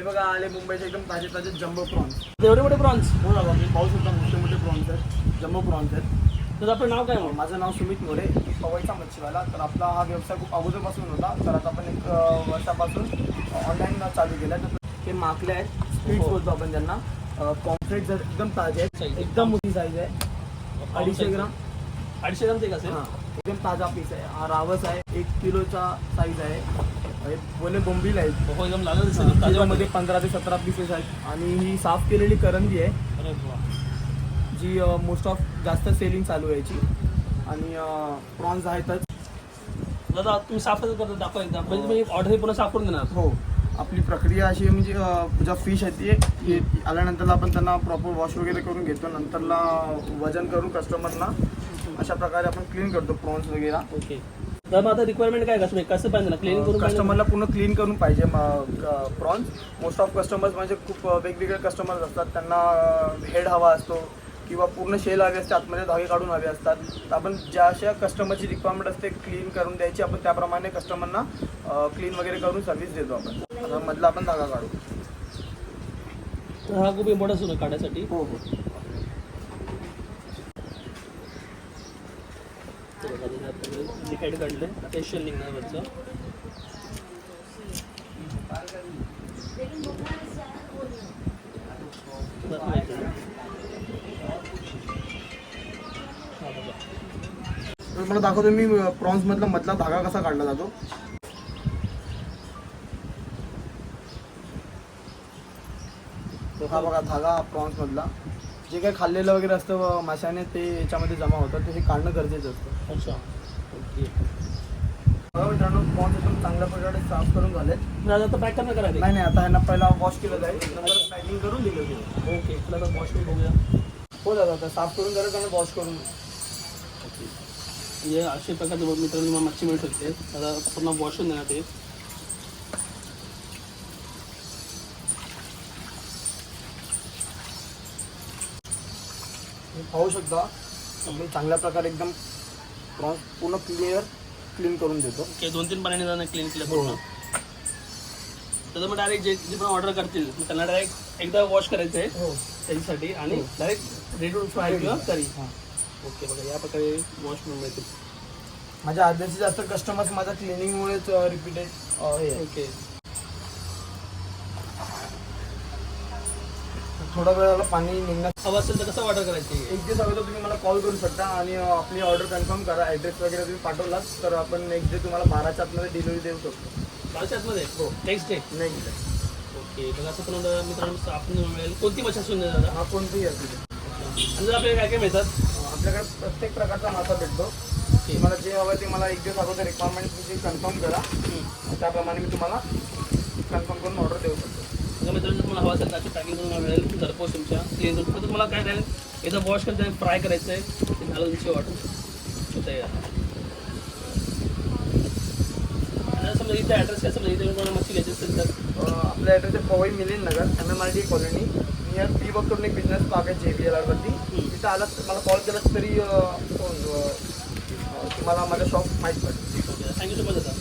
हे बघा आले मुंबईचे एकदम ताजे ताजे जम्बो प्रॉन्स एवढे मोठे प्रॉन्स हो ना तुम्ही पाहू शकता मोठे मोठे प्रॉन्स आहेत जम्बो प्रॉन्स आहेत. तर आपलं नाव काय मग? माझं नाव सुमित मोरे पवईचा मच्छीवाला. तर आपला हा व्यवसाय खूप अगोदरपासून होता. तर आता आपण एक वर्षापासून ऑनलाईन चालू केला तर हे माकले आहेत स्ट्रीट हो. बोलतो आपण त्यांना. कॉम्प्लेट जर एकदम ताजे आहेत. एकदम मोठी साईज आहे. अडीचशे ग्राम. अडीचशे ग्राम ते हां एकदम ताजा पीस आहे. हा रावस आहे एक किलोचा साईज आहे. हे बोले बोंबील आहेत. हो एकदम लागत त्याच्यामध्ये पंधरा ते सतरा पीसेस आहेत. आणि ही साफ केलेली करंदी आहे. जी मोस्ट ऑफ जास्त सेलिंग चालू आहे याची. आणि प्रॉन्स आहेतच. दादा तुम्ही साफ करता? दाखवा एकदा. म्हणजे तुम्ही ऑर्डर पूर्ण साफ करून देणार. हो. आपली प्रक्रिया अशी आहे म्हणजे ज्या फिश आहे ती आल्यानंतरला आपण त्यांना प्रॉपर वॉश वगैरे करून घेतो. नंतरला वजन करून कस्टमरना अशा प्रकारे आपण क्लीन करतो प्रॉन्स वगैरे. ओके तर मग आता रिक्वायरमेंट काय कसं कसं पाहिजे ना? क्लिनिंग करून? कस्टमरला पूर्ण क्लीन करून पाहिजे प्रॉन्स मोस्ट ऑफ कस्टमर्स म्हणजे खूप वेगवेगळे कस्टमर्स असतात. त्यांना हेड हवा असतो किंवा पूर्ण शेल हवे असते आतमध्ये धागे काढून हवे असतात. तर आपण ज्या अशा कस्टमरची रिक्वायरमेंट असते क्लीन करून द्यायची आपण त्याप्रमाणे कस्टमरना क्लीन वगैरे करून सर्व्हिस देतो आपण. मधला आपण धागा काढू. हा खूप इम्पॉर्टन्स होतो काढण्यासाठी हो हो. हेड काढलं फेशियल निघणार वरचं. तर मला दाखवतो मी प्रॉन्स मधला मधला धागा कसा काढला जातो. हा बघा धागा प्रॉन्स मधला. जे काही खाल्लेलं वगैरे असतं माशाने ते याच्यामध्ये जमा होतं ते हे काढणं गरजेचं असतं. अच्छा. ओके. मित्रांनो प्रॉन्स एकदम चांगल्या प्रकारे साफ करून झालेत. दादा आता पॅक करणार करा नाही नाही आता ह्यांना पहिला वॉश केलं जाईल नंतर पॅकिंग करून दिलं जाईल. ओके तुला आता वॉश बघूया. हो दादा आता साफ करून झालं त्यांना वॉश करून म्हणजे अशा प्रकारचे मित्रांनो मच्छी मिळू शकते आता पूर्ण वॉश होऊन देणार ते. तुम्ही पाहू शकता. मी चांगल्या प्रकारे एकदम प्रॉन्स पूर्ण क्लिअर क्लीन करून देतो. ओके दोन तीन पाण्याने जाणं क्लीन केलं हो. पूर्ण तर मग डायरेक्ट जे जे पण ऑर्डर करतील मग त्यांना डायरेक्ट एकदा वॉश करायचं आहे हो. त्याच्यासाठी आणि डायरेक्ट रेडी फ्राय किंवा करी हां. ओके बघा या प्रकारे वॉश करून मिळतील माझ्या अर्ध्याचे जास्त कस्टमर्स माझ्या क्लिनिंगमुळेच रिपीटेड आहे. ओके. थोडा वेळाला पाणी निघण्यास हवं असेल तर कसं ऑर्डर करायची? एक दिवस अगोदर तुम्ही मला कॉल करू शकता आणि आपली ऑर्डर कन्फर्म करा. ॲड्रेस वगैरे तुम्ही पाठवलात तर आपण नेक्स्ट डे तुम्हाला बाराच्या आतमध्ये डिलिव्हरी देऊ शकतो. बाराच्या आतमध्ये? हो. Next day next day okay बघा असं तुम्हाला मित्रांनो आपण मिळेल. कोणती मच्छी असून दादा? हा कोणतेही असू दे. आणि जर आपल्याला काय काय मिळतात? आपल्याकडे प्रत्येक प्रकारचा मासा भेटतो. तुम्हाला जे हवं ते मला एक दिवस अगोदर रिक्वायरमेंट तुमची कन्फर्म करा. त्याप्रमाणे मी तुम्हाला कन्फर्म करून ऑर्डर देऊ शकतो. हवा असेल तर अशी पॅकिंग करून मिळेल. घरपोच तुमच्या. करून फक्त तुम्हाला काय राहील एकदा वॉश करायचं फ्राय करायचं आहे ते झालं तुमची ऑर्डर होतं यार आणि समजा इथे ॲड्रेस काय? समजा इथे तुम्हाला मच्छी घ्यायची असेल तर. आपल्या ॲड्रेस आहे Powai Milind Nagar M M R D colony near P बघ करून एक बिझनेस पार्क आहे जे बी एल आरवरती तिथं आलात मला कॉल केलात तरी तुम्हाला माझं शॉप माहीत पडेल. थँक्यू सो मच दादा